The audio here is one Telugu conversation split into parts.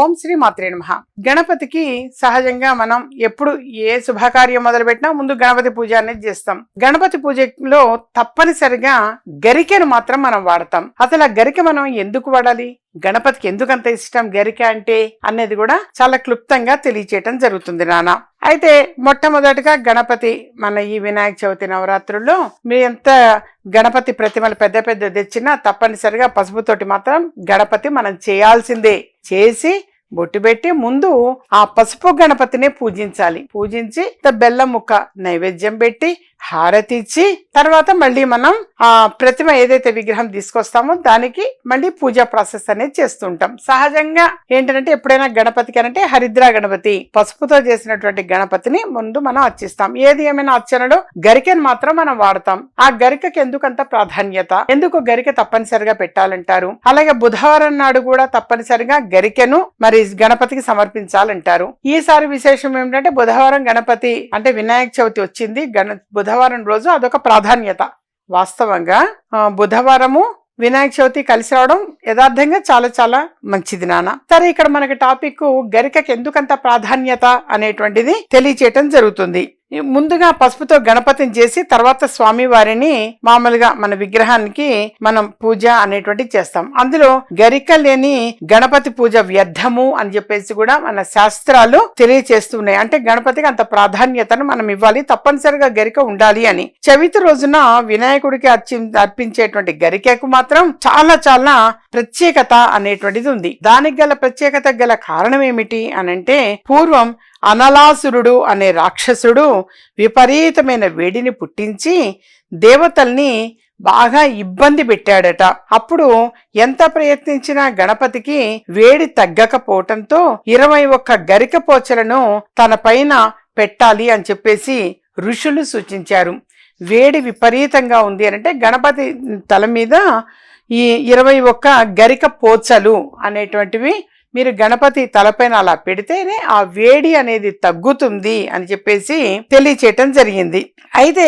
ఓం శ్రీ మాత్రే నమ. గణపతికి సహజంగా మనం ఎప్పుడు ఏ శుభకార్యం మొదలుపెట్టినా ముందు గణపతి పూజ అనేది చేస్తాం. గణపతి పూజలో తప్పనిసరిగా గరికెను మాత్రం మనం వాడతాం. అసలు ఆ గరిక మనం ఎందుకు వాడాలి? గణపతికి ఎందుకంత ఇష్టం గరిక అంటే అనేది కూడా చాలా క్లుప్తంగా తెలియచేయటం జరుగుతుంది నాన్న అయితే మొట్టమొదటిగా గణపతి మన ఈ వినాయక చవితి నవరాత్రుల్లో మీరు ఎంత గణపతి ప్రతిమలు పెద్ద పెద్ద తెచ్చినా తప్పనిసరిగా పసుపుతోటి మాత్రం గణపతి మనం చేయాల్సిందే. చేసి బొట్టు పెట్టి ముందు ఆ పసుపు గణపతిని పూజించాలి. పూజించి బెల్లం ముక్క నైవేద్యం పెట్టి హారతి ఇచ్చి తర్వాత మళ్ళీ మనం ఆ ప్రతిమ ఏదైతే విగ్రహం తీసుకొస్తామో దానికి మళ్ళీ పూజా ప్రాసెస్ అనేది చేస్తుంటాం. సహజంగా ఏంటంటే ఎప్పుడైనా గణపతికి అంటే హరిద్రా గణపతి పసుపుతో చేసినటువంటి గణపతిని ముందు మనం అర్చిస్తాం. ఏది ఏమైనా అర్చనలో గరికను మాత్రం మనం వాడతాం. ఆ గరికకి ఎందుకంత ప్రాధాన్యత? ఎందుకు గరిక తప్పనిసరిగా పెట్టాలంటారు? అలాగే బుధవారం నాడు కూడా తప్పనిసరిగా గరికెను మరి గణపతికి సమర్పించాలంటారు. ఈసారి విశేషం ఏమిటంటే బుధవారం గణపతి అంటే వినాయక చవితి వచ్చింది. గణ బుధవారం రోజు అదొక ప్రాధాన్యత. వాస్తవంగా బుధవారము వినాయక చవితి కలిసి రావడం యథార్థంగా చాలా చాలా మంచిది నాన్న. సరే ఇక్కడ మనకి టాపిక్ గరికకి ఎందుకంత ప్రాధాన్యత అనేటువంటిది తెలియచేయటం జరుగుతుంది. ముందుగా పసుపుతో గణపతిని చేసి తర్వాత స్వామి వారిని మామూలుగా మన విగ్రహానికి మనం పూజ అనేటువంటి చేస్తాం. అందులో గరిక లేని గణపతి పూజ వ్యర్థము అని చెప్పేసి కూడా మన శాస్త్రాలు తెలియచేస్తున్నాయి. అంటే గణపతికి అంత ప్రాధాన్యతను మనం ఇవ్వాలి తప్పనిసరిగా గరిక ఉండాలి అని. చవితి రోజున వినాయకుడికి అర్చి అర్పించేటువంటి గరికకు మాత్రం చాలా చాలా ప్రత్యేకత అనేటువంటిది ఉంది. దానికి గల ప్రత్యేకత గల కారణం ఏమిటి అనంటే పూర్వం అనలాసురుడు అనే రాక్షసుడు విపరీతమైన వేడిని పుట్టించి దేవతల్ని బాగా ఇబ్బంది పెట్టాడట. అప్పుడు ఎంత ప్రయత్నించినా గణపతికి వేడి తగ్గకపోవటంతో ఇరవై ఒక్క గరిక పోచలను తన పైన పెట్టాలి అని చెప్పేసి ఋషులు సూచించారు. వేడి విపరీతంగా ఉంది అని అంటే గణపతి తల మీద ఈ ఇరవై ఒక్క గరిక పోచలు అనేటువంటివి మీరు గణపతి తలపైన అలా పెడితేనే ఆ వేడి అనేది తగ్గుతుంది అని చెప్పేసి తెలియచేయటం జరిగింది. అయితే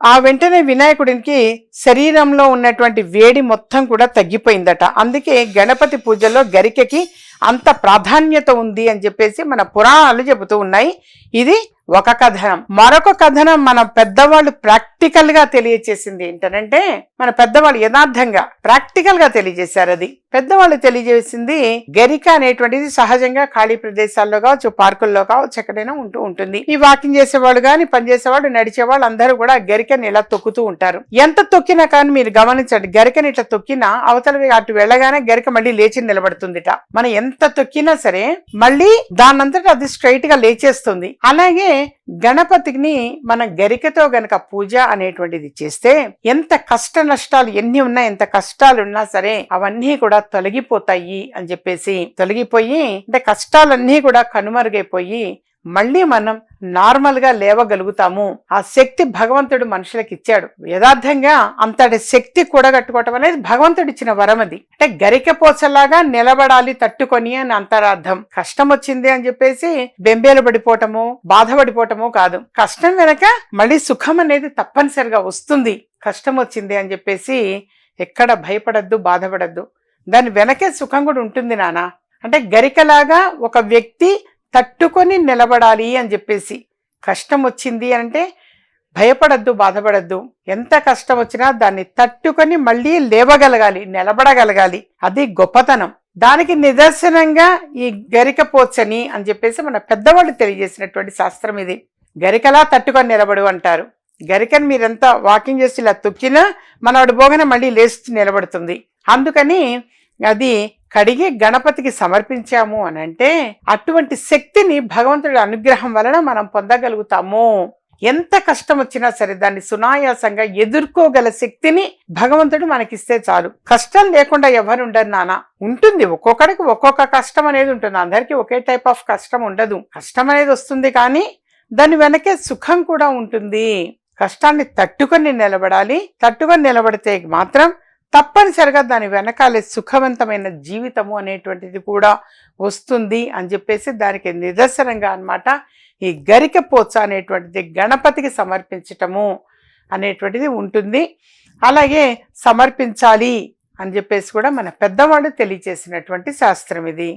ఆ వెంటనే వినాయకుడికి శరీరంలో ఉన్నటువంటి వేడి మొత్తం కూడా తగ్గిపోయిందట. అందుకే గణపతి పూజలో గరికకి అంత ప్రాధాన్యత ఉంది అని చెప్పేసి మన పురాణాలు చెబుతూ ఉన్నాయి. ఇది ఒక కథనం. మరొక కథనం మన పెద్దవాళ్ళు ప్రాక్టికల్గా తెలియచేసింది ఏంటనంటే మన పెద్దవాళ్ళు యథార్థంగా ప్రాక్టికల్గా తెలియజేశారు అది. పెద్దవాళ్ళు తెలియజేసింది గరిక అనేటువంటిది సహజంగా ఖాళీ ప్రదేశాల్లో కావచ్చు పార్కుల్లో కావచ్చు ఎక్కడైనా ఉంటూ ఉంటుంది. ఈ వాకింగ్ చేసేవాళ్ళు కానీ పని చేసేవాళ్ళు నడిచేవాళ్ళు అందరూ కూడా గరికని ఇలా తొక్కుతూ ఉంటారు. ఎంత తొక్కినా కానీ మీరు గమనించండి గరికని ఇట్లా తొక్కినా అవతల అటు వెళ్ళగానే గరిక మళ్ళీ లేచి నిలబడుతుందిట. మనం ఎంత తొక్కినా సరే మళ్ళీ దానంతట అది స్ట్రైట్గా లేచేస్తుంది. అలాగే గణపతిని మన గరికతో గనక పూజ అనేటువంటిది చేస్తే ఎంత కష్ట నష్టాలు ఎన్ని ఉన్నా ఎంత కష్టాలు ఉన్నా సరే అవన్నీ కూడా తొలగిపోతాయి అని చెప్పేసి తొలగిపోయి అంటే కష్టాలన్నీ కూడా కనుమరుగైపోయి మళ్ళీ మనం నార్మల్గా లేవగలుగుతాము. ఆ శక్తి భగవంతుడు మనుషులకు ఇచ్చాడు. యథార్థంగా అంతటి శక్తి కూడగట్టుకోవటం అనేది భగవంతుడు ఇచ్చిన వరం అది. అంటే గరిక పోచలాగా నిలబడాలి తట్టుకొని అని అంతరార్థం. కష్టం వచ్చింది అని చెప్పేసి బెంబేలు పడిపోవటము బాధపడిపోవటము కాదు. కష్టం వెనక మళ్ళీ సుఖం అనేది తప్పనిసరిగా వస్తుంది. కష్టం వచ్చింది అని చెప్పేసి ఎక్కడ భయపడద్దు బాధపడద్దు. దాని వెనకే సుఖం కూడా ఉంటుంది నానా. అంటే గరికలాగా ఒక వ్యక్తి తట్టుకొని నిలబడాలి అని చెప్పేసి కష్టం వచ్చింది అంటే భయపడద్దు బాధపడద్దు. ఎంత కష్టం వచ్చినా దాన్ని తట్టుకొని మళ్ళీ లేవగలగాలి నిలబడగలగాలి. అది గొప్పతనం. దానికి నిదర్శనంగా ఈ గరిక పోచని అని చెప్పేసి మన పెద్దవాళ్ళు తెలియజేసినటువంటి శాస్త్రం ఇది. గరికలా తట్టుకొని నిలబడు అంటారు. గరికని మీరెంత వాకింగ్ చేసి ఇలా తొక్కినా మనవాడు బోగన మళ్ళీ లేచి నిలబడుతుంది. అందుకని అది కడిగి గణపతికి సమర్పించాము అని అంటే అటువంటి శక్తిని భగవంతుడి అనుగ్రహం వలన మనం పొందగలుగుతాము. ఎంత కష్టం వచ్చినా సరే దాన్ని సునాయాసంగా ఎదుర్కోగల శక్తిని భగవంతుడు మనకిస్తే చాలు. కష్టం లేకుండా ఎవరు ఉండరు నాన్న. ఉంటుంది ఒక్కొక్కడికి ఒక్కొక్క కష్టం అనేది ఉంటుంది. అందరికీ ఒకే టైప్ ఆఫ్ కష్టం ఉండదు. కష్టం అనేది వస్తుంది కానీ దాని వెనకే సుఖం కూడా ఉంటుంది. కష్టాన్ని తట్టుకొని నిలబడాలి. తట్టుకొని నిలబడితే మాత్రం తప్పనిసరిగా దాని వెనకాలే సుఖవంతమైన జీవితము అనేటువంటిది కూడా వస్తుంది అని చెప్పేసి దానికి నిదర్శనంగా అన్నమాట ఈ గరిక పోచ అనేటువంటిది గణపతికి సమర్పించటము అనేటువంటిది ఉంటుంది. అలాగే సమర్పించాలి అని చెప్పేసి కూడా మన పెద్దవాళ్ళు తెలియచేసినటువంటి శాస్త్రం ఇది.